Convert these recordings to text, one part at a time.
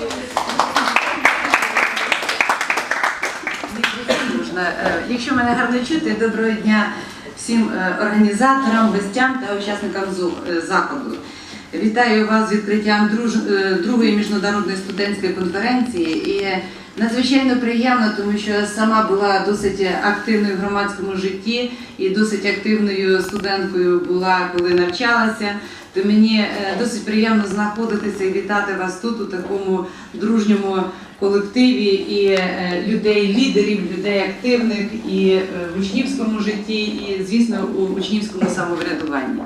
Е, Якщо мене гарно чути, доброго дня всім е, організаторам, гостям та учасникам е, заходу. Вітаю вас з відкриттям другої міжнародної студентської конференції. І надзвичайно приємно, тому що сама була досить активною в громадському житті і досить активною студенткою була, коли навчалася. То мені е, досить приємно знаходитися і вітати вас тут у такому дружньому колективі і е, людей, лідерів, людей активних і е, в учнівському житті, і звісно у учнівському самоврядуванні.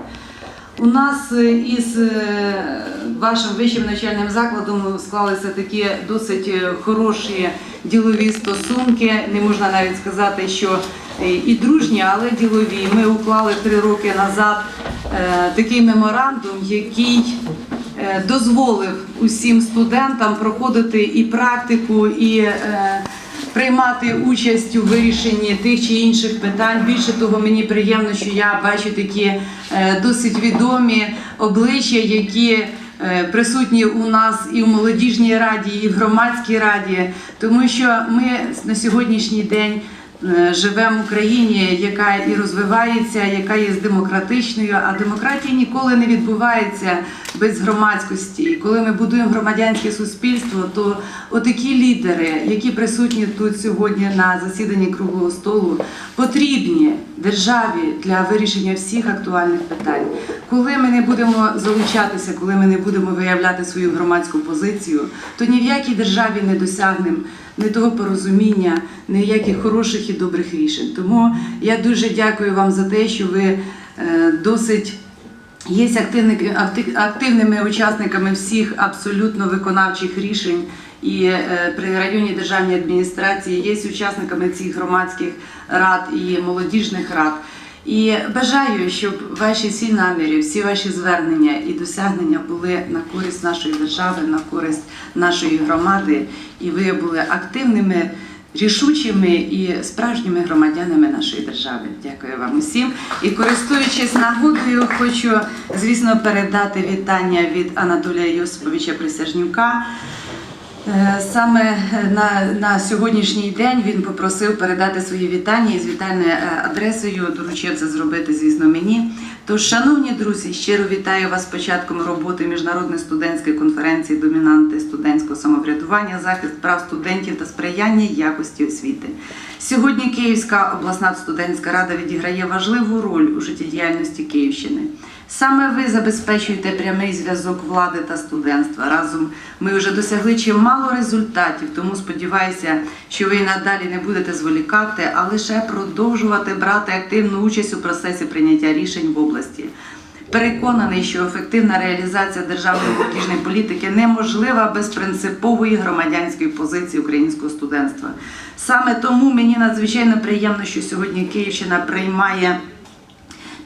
У нас е, із е, вашим вищим навчальним закладом склалися такі досить е, хороші ділові стосунки. Не можна навіть сказати, що і дружні, але ділові. Ми уклали три роки назад такий меморандум, який дозволив усім студентам проходити і практику, і приймати участь у вирішенні тих чи інших питань. Більше того, мені приємно, що я бачу такі е, досить відомі обличчя, які е, присутні у нас і в молодіжній раді, і в громадській раді, тому що ми на сьогоднішній день. Е, Живемо в Україні, яка і розвивається, яка є демократичною, а демократія ніколи не відбувається без громадськості. Коли ми будуємо громадянське суспільство, то отакі лідери, які присутні тут сьогодні на засіданні круглого столу, потрібні державі для вирішення всіх актуальних питань. Коли ми не будемо залучатися, коли ми не будемо виявляти свою громадську позицію, то ні в якій державі не досягнемо ні того порозуміння, ніяких хороших добрих рішень. Тому я дуже дякую вам за те, що ви е, досить є активними учасниками всіх абсолютно виконавчих рішень. І е, при районній державній адміністрації є учасниками цих громадських рад і молодіжних рад. І бажаю, щоб ваші всі наміри, всі ваші звернення і досягнення були на користь нашої держави, на користь нашої громади, і ви були активними, рішучими і справжніми громадянами нашої держави. Дякую вам усім. І користуючись нагодою, хочу, звісно, передати вітання від Анатолія Йосиповича Присяжнюка. Е, Саме на, на сьогоднішній день він попросив передати свої вітання із вітальною е, адресою. Доручив це зробити, звісно, мені. Тож, шановні друзі, щиро вітаю вас з початком роботи міжнародної студентської конференції Домінанти студентського самоврядування, захист прав студентів та сприяння якості освіти. Сьогодні Київська обласна студентська рада відіграє важливу роль у життєдіяльності Київщини. Саме ви забезпечуєте прямий зв'язок влади та студентства. Разом ми вже досягли чимало результатів, тому сподіваюся, що ви надалі не будете зволікати, а лише продовжувати брати активну участь у процесі прийняття рішень в області. Переконаний, що ефективна реалізація державної молодіжної політики неможлива без принципової громадянської позиції українського студентства. Саме тому мені надзвичайно приємно, що сьогодні Київщина приймає.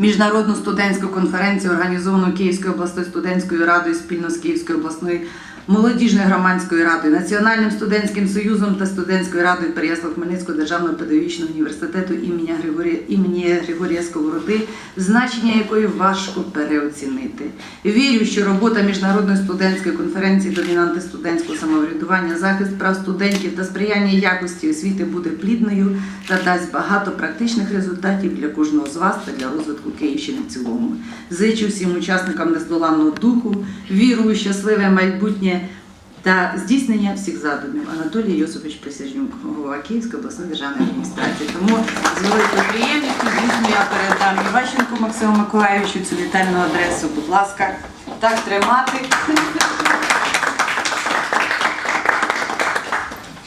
Міжнародну студентську конференцію, організовану Київською обласною студентською радою спільно з Київською обласною молодіжною громадською радою, Національним студентським союзом та студентською радою Переяслав-Хмельницького державного педагогічного університету імені Григорія імені Григорія Сковороди, значення якої важко переоцінити. Вірю, що робота міжнародної студентської конференції домінанти студентського самоврядування, захист прав студентів та сприяння якості освіти буде плідною та дасть багато практичних результатів для кожного з вас та для розвитку Київщини в цілому. Зичу всім учасникам нездоланного духу, віру у щасливе майбутнє та здійснення всіх задумів. Анатолій Йосипович Присяжнюк, голова Київської обласної державної адміністрації. Тому з великою приємністю, звісно, я передам Іващенку Максиму Миколаївичу цю вітальну адресу. Будь ласка, так тримати.